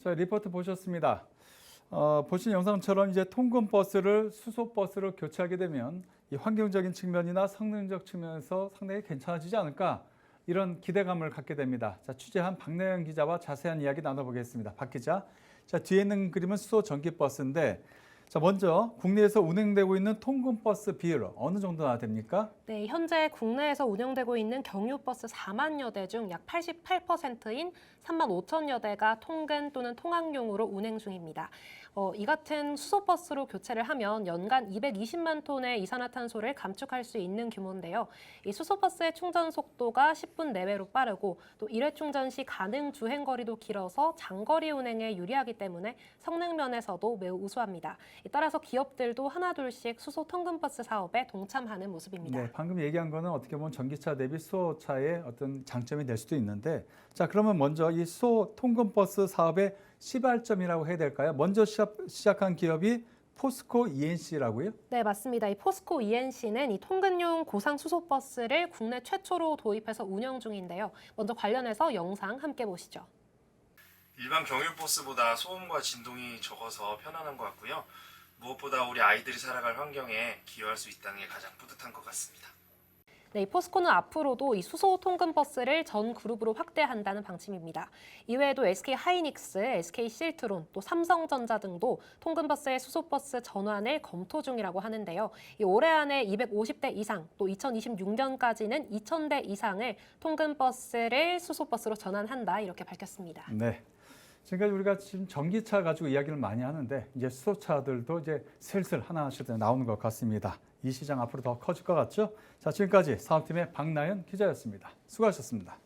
자, 리포트 보셨습니다. 어, 보신 영상처럼 이제 통근 버스를 수소 버스로 교체하게 되면 이 환경적인 측면이나 성능적 측면에서 상당히 괜찮아지지 않을까 이런 기대감을 갖게 됩니다. 자, 취재한 박나영 기자와 자세한 이야기 나눠보겠습니다. 박 기자. 자, 뒤에 있는 그림은 수소 전기 버스인데 자, 먼저 국내에서 운행되고 있는 통근 버스 비율 어느 정도나 됩니까? 네, 현재 국내에서 운영되고 있는 경유버스 4만여 대 중 약 88%인 3만 5천여 대가 통근 또는 통학용으로 운행 중입니다. 어, 이 같은 수소버스로 교체를 하면 연간 220만 톤의 이산화탄소를 감축할 수 있는 규모인데요. 이 수소버스의 충전 속도가 10분 내외로 빠르고 또 1회 충전 시 가능 주행 거리도 길어서 장거리 운행에 유리하기 때문에 성능 면에서도 매우 우수합니다. 따라서 기업들도 하나둘씩 수소 통근버스 사업에 동참하는 모습입니다. 네, 방금 얘기한 거는 어떻게 보면 전기차 대비 수소차의 어떤 장점이 될 수도 있는데 자 그러면 먼저 이 수소 통근 버스 사업의 시발점이라고 해야 될까요? 먼저 시작, 시작 한 기업이 포스코 ENC라고요? 네, 맞습니다. 이 포스코 ENC는 이 통근용 고상 수소 버스를 국내 최초로 도입해서 운영 중인데요. 먼저 관련해서 영상 함께 보시죠. 일반 경유 버스보다 소음과 진동이 적어서 편안한 것 같고요. 무엇보다 우리 아이들이 살아갈 환경에 기여할 수 있다는 게 가장 뿌듯한 것 같습니다. 네, 이 포스코는 앞으로도 이 수소 통근 버스를 전 그룹으로 확대한다는 방침입니다. 이외에도 SK 하이닉스, SK 실트론, 또 삼성전자 등도 통근 버스의 수소 버스 전환을 검토 중이라고 하는데요. 이 올해 안에 250대 이상, 또 2026년까지는 2,000대 이상을 통근 버스를 수소 버스로 전환한다 이렇게 밝혔습니다. 네. 지금까지 우리가 지금 전기차 가지고 이야기를 많이 하는데 이제 수소차들도 이제 슬슬 하나씩 나오는 것 같습니다. 이 시장 앞으로 더 커질 것 같죠? 자, 지금까지 사업팀의 박나연 기자였습니다. 수고하셨습니다.